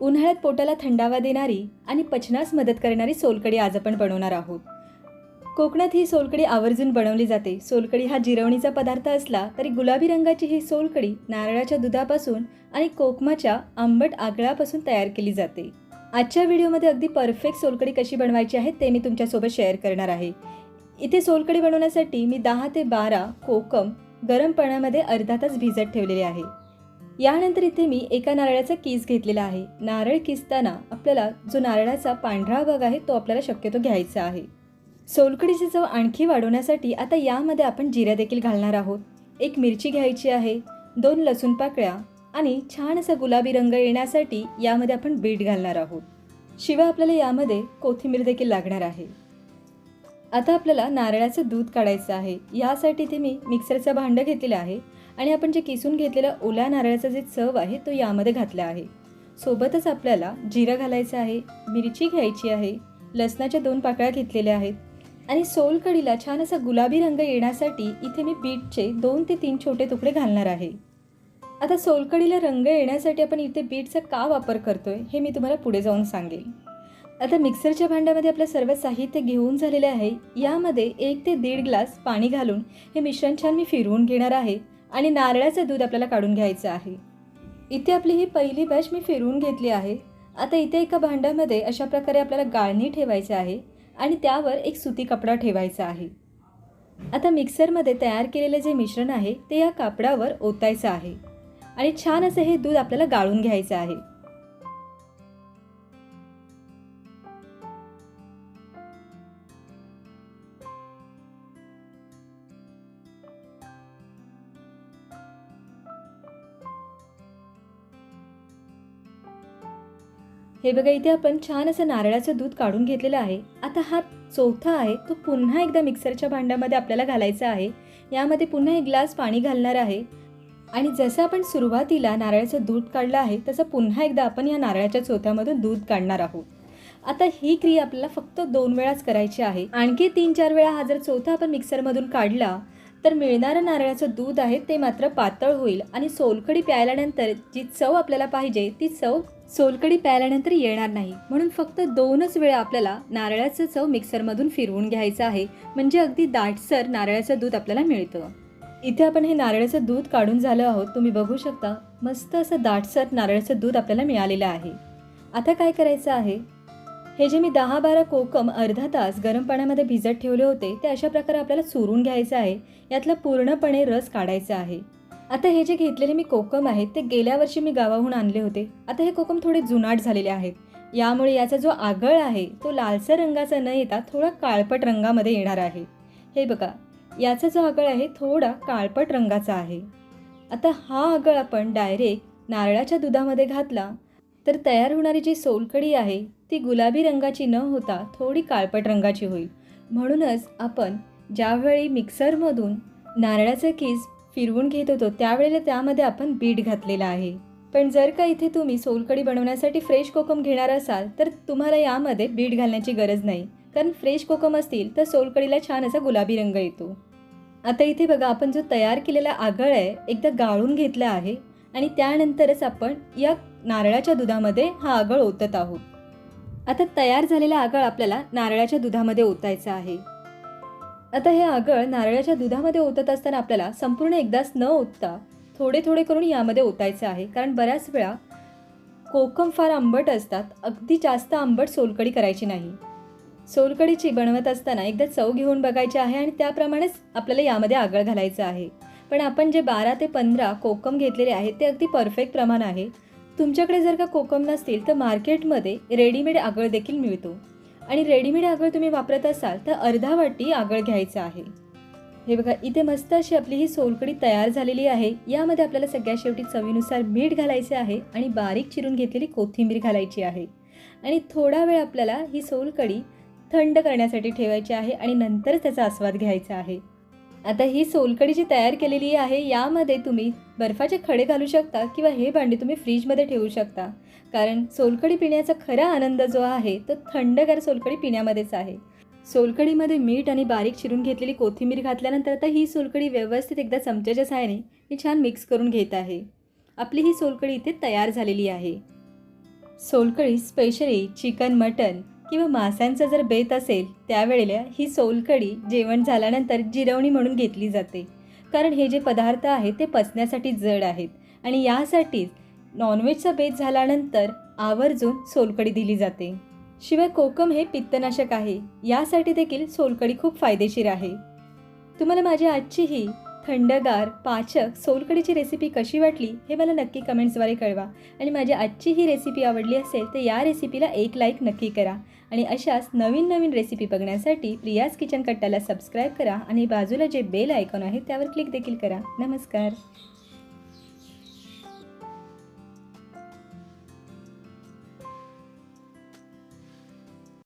उन्हाळ्यात पोटाला थंडावा देणारी आणि पचनास मदत करणारी सोलकडी आज आपण बनवणार आहोत. कोकणात ही सोलकडी आवर्जून बनवली जाते. सोलकडी हा जिरवणीचा पदार्थ असला तरी गुलाबी रंगाची ही सोलकडी नारळाच्या दुधापासून आणि कोकमाच्या आंबट आगळापासून तयार केली जाते. आजच्या व्हिडिओमध्ये अगदी परफेक्ट सोलकडी कशी बनवायची आहे ते मी तुमच्यासोबत शेअर करणार आहे. इथे सोलकडी बनवण्यासाठी मी दहा ते बारा कोकम गरम पाण्यामध्ये अर्धा तास भिजत ठेवलेले आहे. यानंतर इथे मी एका नारळाचा किस घेतलेला आहे. नारळ किसताना आपल्याला जो नारळाचा पांढरा भाग आहे तो आपल्याला शक्यतो घ्यायचा आहे. सोलकडीची चव आणखी वाढवण्यासाठी आता यामध्ये आपण जिऱ्या देखील घालणार आहोत. एक मिरची घ्यायची आहे दोन लसूण पाकळ्या आणि छान असा गुलाबी रंग येण्यासाठी यामध्ये आपण बीट घालणार आहोत. शिवाय आपल्याला यामध्ये कोथिंबीर देखील लागणार आहे. आता आपल्याला नारळाचं दूध काढायचं आहे. यासाठी ते मी मिक्सरचं भांडं घेतलेलं आहे आणि आपण जे किसून घेतलेला ओल्या नारळाचा जे चव आहे तो यामध्ये घातला आहे. सोबतच आपल्याला जिरं घालायचं आहे मिरची घ्यायची आहे लसणाच्या दोन पाकळ्या घेतलेल्या आहेत आणि सोलकडीला छान असा गुलाबी रंग येण्यासाठी इथे मी बीटचे दोन ते तीन छोटे तुकडे घालणार आहे. आता सोलकडीला रंग येण्यासाठी आपण इथे बीटचा का वापर करतोय हे मी तुम्हाला पुढे जाऊन सांगेल. आता मिक्सरच्या भांड्यामध्ये आपलं सर्व साहित्य घेऊन झालेले आहे. यामध्ये एक ते दीड ग्लास पाणी घालून हे मिश्रण छान मी फिरवून घेणार आहे आणि नारळाचं दूध आपल्याला काढून घ्यायचं आहे. इथे आपली ही पहिली बॅच मी फिरवून घेतली आहे. आता इथे एका भांड्यामध्ये अशा प्रकारे आपल्याला गाळणी ठेवायची आहे आणि त्यावर एक सुती कपडा ठेवायचा आहे. आता मिक्सरमध्ये तयार केलेले जे मिश्रण आहे ते या कापडावर ओतायचं आहे आणि छान असं हे दूध आपल्याला गाळून घ्यायचं आहे. हे बघा इथे आपण छान असं नारळाचं दूध काढून घेतलेलं आहे. आता हा चौथा आहे तो पुन्हा एकदा मिक्सरच्या भांड्यामध्ये आपल्याला घालायचा आहे. यामध्ये पुन्हा एक ग्लास पाणी घालणार आहे. आणि जसं आपण सुरुवातीला नारळाचं दूध काढलं आहे तसं पुन्हा एकदा आपण या नारळाच्या चोथ्यामधून दूध काढणार आहोत. आता ही क्रिया आपल्याला फक्त दोन वेळाच करायची आहे. आणखी तीन चार वेळा हा जर चौथा आपण मिक्सरमधून काढला तर मिळणारं नारळाचं दूध आहे ते मात्र पातळ होईल आणि सोलकडी प्यायल्यानंतर जी चव आपल्याला पाहिजे ती चव सोलकडी प्यायल्यानंतर येणार नाही. म्हणून फक्त दोनच वेळा आपल्याला नारळाचं चव मिक्सरमधून फिरवून घ्यायचं आहे. म्हणजे अगदी दाटसर नारळाचं दूध आपल्याला मिळतं. इथे आपण हे नारळाचं दूध काढून झालं आहोत. तुम्ही बघू शकता मस्त असं दाटसर नारळाचं दूध आपल्याला मिळालेलं आहे. आता काय करायचं आहे? हे जे मी दहा बारा कोकम अर्धा तास गरम पाण्यामध्ये भिजत ठेवले होते ते अशा प्रकारे आपल्याला चुरून घ्यायचं आहे यातला पूर्णपणे रस काढायचा आहे. आता हे जे घेतलेले मी कोकम आहेत ते गेल्या वर्षी मी गावाहून आणले होते. आता हे कोकम थोडे जुनाट झालेले आहेत. यामुळे याचा जो आगळ आहे तो लालसर रंगाचा न येता थोडा काळपट रंगामध्ये येणार आहे. हे बघा याचा जो आगळ आहे थोडा काळपट रंगाचा आहे. आता हा आगळ आपण डायरेक्ट नारळाच्या दुधामध्ये घातला तर तयार होणारी जी सोलकडी आहे ती गुलाबी रंगाची न होता थोडी काळपट रंगाची होईल. म्हणूनच आपण ज्यावेळी मिक्सरमधून नारळाचं कीस फिरवून घेत होतो त्यावेळेला त्यामध्ये आपण बीट घातलेला आहे. पण जर का इथे तुम्ही सोलकडी बनवण्यासाठी फ्रेश कोकम घेणार असाल तर तुम्हाला यामध्ये बीट घालण्याची गरज नाही. कारण फ्रेश कोकम असतील तर सोलकडीला छान असा गुलाबी रंग येतो. आता इथे बघा आपण जो तयार केलेला आगळ आहे एकदा गाळून घेतला आहे. आणि त्यानंतरच आपण या नारळाच्या दुधामध्ये हा आगळ ओतत आहोत. आता तयार झालेला आगळ आपल्याला नारळाच्या दुधामध्ये ओतायचा आहे. आता हे आगळ नारळाच्या दुधामध्ये ओतत असताना आपल्याला संपूर्ण एकदाच न ओतता थोडे थोडे करून यामध्ये ओतायचं आहे. कारण बऱ्याच वेळा कोकम फार आंबट असतात. अगदी जास्त आंबट सोलकडी करायची नाही. सोलकडीची बनवत असताना एकदा चव घेऊन बघायची आहे आणि त्याप्रमाणेच आपल्याला यामध्ये आगळ घालायचं आहे. पण आपण जे बारा ते पंधरा कोकम घेतलेले आहेत ते अगदी परफेक्ट प्रमाण आहे. तुमच्याकडे जर का कोकम नसतील तर मार्केटमध्ये रेडीमेड आगळ देखील मिळतो. आणि रेडीमेड आगळ तुम्ही वापरत असाल तर अर्धा वाटी आगळ घ्यायचं आहे. हे बघा इथे मस्त अशी आपली ही सोलकडी तयार झालेली आहे. यामध्ये आपल्याला सगळ्यात शेवटी चवीनुसार मीठ घालायचे आहे आणि बारीक चिरून घेतलेली कोथिंबीर घालायची आहे. आणि थोडा वेळ आपल्याला ही सोलकडी थंड करण्यासाठी ठेवायची आहे आणि नंतरच त्याचा आस्वाद घ्यायचा आहे. आता ही सोलकडी जी तयार केलेली आहे यामध्ये तुम्ही बर्फाचे खडे घालू शकता किंवा हे भांडे तुम्ही फ्रीजमध्ये ठेवू शकता. कारण सोलकडी पिण्याचा खरा आनंद जो आहे तो थंडगार सोलकडी पिण्यामध्येच आहे. सोलकडीमध्ये मीठ आणि बारीक चिरून घेतलेली कोथिंबीर घातल्यानंतर आता ही सोलकडी व्यवस्थित एकदा चमच्याच्या सहाय्याने मी छान मिक्स करून घेत आहे. आपली ही सोलकडी इथे तयार झालेली आहे. सोलकढी स्पेशली चिकन मटन किंवा मासांचा जर बेत असेल त्यावेळेला ही सोलकढी जेवण झाल्यानंतर जिरवणी म्हणून घेतली जाते. कारण हे जे पदार्थ आहेत ते पचण्यासाठी जड आहेत. आणि यासाठीच नॉनव्हेजचा बेत झाल्यानंतर आवर्जून सोलकढी दिली जाते. शिवाय कोकम हे पित्तनाशक आहे. यासाठी देखील सोलकढी खूप फायदेशीर आहे. तुम्हाला माझी आजची ही थंडगार पाचक सोलकडीची रेसिपी कशी वाटली हे मला नक्की कमेंट्सद्वारे कळवा. आणि माझी आजची ही रेसिपी आवडली असेल तर या रेसिपीला एक लाईक नक्की करा. आणि अशाच नवीन नवीन रेसिपी बघण्यासाठी प्रियाज किचन कट्टाला सबस्क्राईब करा आणि बाजूला जे बेल आयकॉन आहे त्यावर क्लिक देखील करा. नमस्कार.